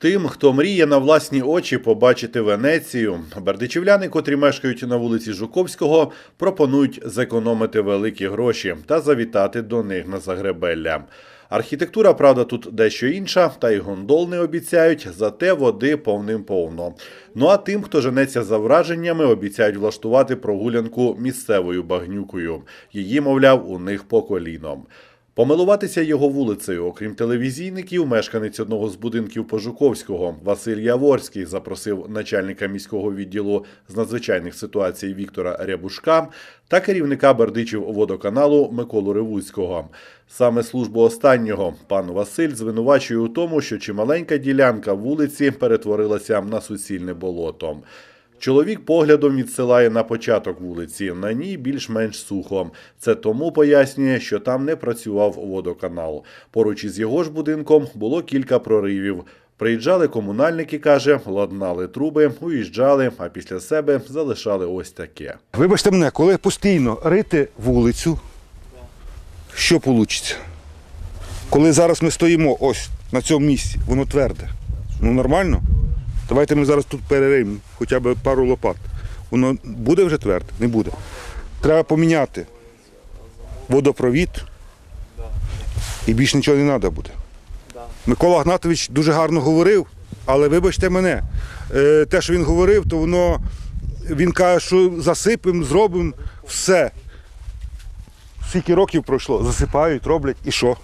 Тим, хто мріє на власні очі побачити Венецію, бердичівляни, котрі мешкають на вулиці Жуковського, пропонують зекономити великі гроші та завітати до них на Загребелля. Архітектура, правда, тут дещо інша, та й гондол не обіцяють, зате води повним-повно. Ну а тим, хто женеться за враженнями, обіцяють влаштувати прогулянку місцевою багнюкою. Її, мовляв, у них по коліном. Помилуватися його вулицею, окрім телевізійників, мешканець одного з будинків Пожуковського Василь Яворський запросив начальника міського відділу з надзвичайних ситуацій Віктора Рябушка та керівника Бердичів водоканалу Миколу Ревуцького. Саме службу останнього пан Василь звинувачує у тому, що чималенька ділянка вулиці перетворилася на суцільне болото. Чоловік поглядом відсилає на початок вулиці. На ній більш-менш сухо. Це тому пояснює, що там не працював водоканал. Поруч із його ж будинком було кілька проривів. Приїжджали комунальники, каже, ладнали труби, уїжджали, а після себе залишали ось таке. Вибачте мене, коли постійно рити вулицю, що вийде? Коли зараз ми стоїмо ось на цьому місці, воно тверде. Ну нормально? Давайте ми зараз тут перериємо хоча б пару лопат. Воно буде вже тверде? Не буде. Треба поміняти водопровід і більше нічого не треба буде. Микола Гнатович дуже гарно говорив, але вибачте мене, е, те, що він говорив, то воно він каже, що засипемо, зробимо все. Скільки років пройшло, засипають, роблять і що?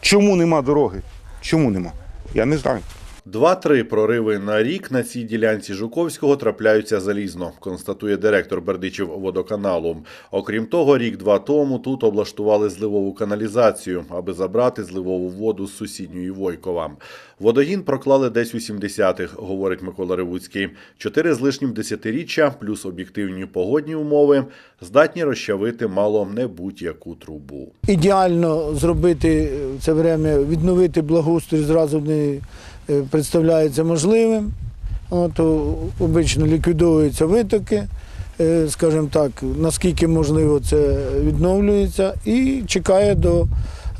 Чому нема дороги? Чому нема? Я не знаю. Два-три прориви на рік на цій ділянці Жуковського трапляються залізно, констатує директор Бердичів водоканалу. Окрім того, рік-два тому тут облаштували зливову каналізацію, аби забрати зливову воду з сусідньої Войкова. Водогін проклали десь у 70-х, говорить Микола Ревуцький. Чотири з лишнім десятиріччя, плюс об'єктивні погодні умови, здатні розчавити мало не будь-яку трубу. ідеально зробити це время, відновити благоустрій зразу не представляється можливим. От, обично ліквідовуються витоки, е, скажімо так, наскільки можливо це відновлюється і чекає до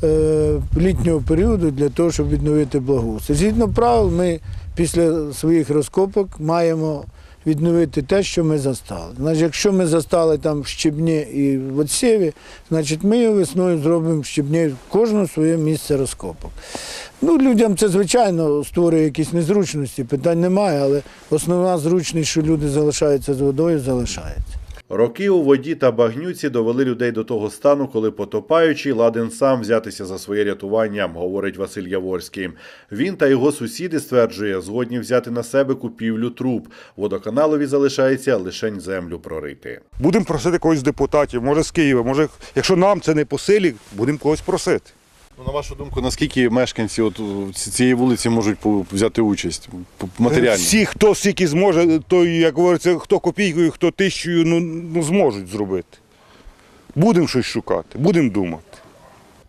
е, літнього періоду для того, щоб відновити благоустрій. Згідно правил, ми після своїх розкопок маємо відновити те, що ми застали. Значить, якщо ми застали там в щебні і в отсіві, значить ми весною зробимо в щебні кожне своє місце розкопок. Ну, людям це, звичайно, створює якісь незручності, питань немає, але основна зручність, що люди залишаються з водою, залишається. Роки у воді та багнюці довели людей до того стану, коли потопаючий ладен сам взятися за своє рятування, говорить Василь Яворський. Він та його сусіди стверджує, згодні взяти на себе купівлю труб. Водоканалові залишається лишень землю прорити. Будемо просити когось з депутатів, може з Києва, може, якщо нам це не по силі, будемо когось просити. Ну, на вашу думку, наскільки мешканці от у ці- цієї вулиці можуть взяти участь матеріально? Всі, хто скільки зможе, то, як говориться, хто копійкою, хто тисячою, ну, ну зможуть зробити. Будемо щось шукати, будемо думати.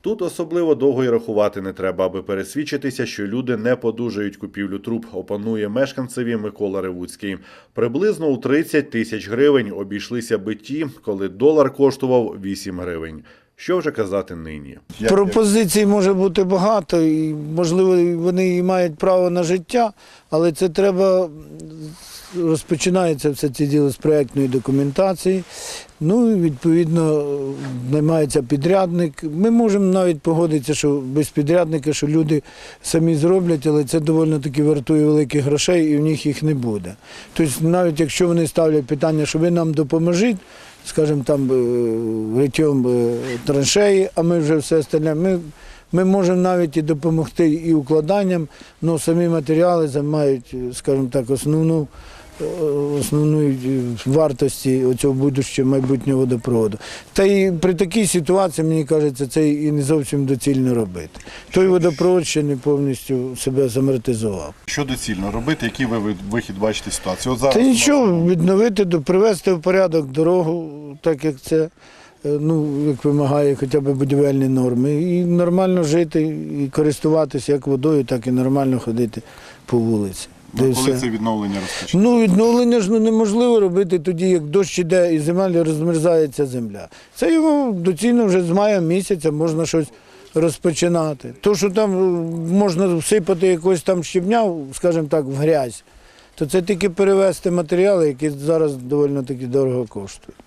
Тут особливо довго й рахувати не треба, аби пересвідчитися, що люди не подужають купівлю труб. Опанує мешканцеві Микола Ревуцький. Приблизно у 30 тисяч гривень обійшлися би ті, коли долар коштував 8 гривень. Що вже казати нині? Пропозицій може бути багато, і можливо вони і мають право на життя, але це треба. Розпочинається все це діло з проєктної документації. Ну відповідно наймається підрядник. Ми можемо навіть погодитися, що без підрядника, що люди самі зроблять, але це доволі таки вартує великих грошей і в них їх не буде. Тобто, навіть якщо вони ставлять питання, що ви нам допоможіть, скажімо, там е, ритьом е, траншеї, а ми вже все остальне. Ми, ми можемо навіть і допомогти і укладанням, але самі матеріали займають, е, скажімо так, основну. Основної вартості цього будущого майбутнього водопроводу. Та й при такій ситуації, мені кажеться, це і не зовсім доцільно робити. Той водопровод ще не повністю себе замортизував. Що доцільно робити? Який ви ви- вихід бачите ситуацію? От зараз Та нічого, відновити, привести в порядок дорогу, так як це е, ну, як вимагає хоча б будівельні норми. І нормально жити, і користуватися як водою, так і нормально ходити по вулиці. Ну, коли це відновлення розпочне? Ну, відновлення ж ну, неможливо робити тоді, як дощ іде і земель розмерзається земля. Це його доцільно вже з мая місяця можна щось розпочинати. То, що там е, можна всипати якось там щебня, скажімо так, в грязь, то це тільки перевезти матеріали, які зараз доволі таки дорого коштують.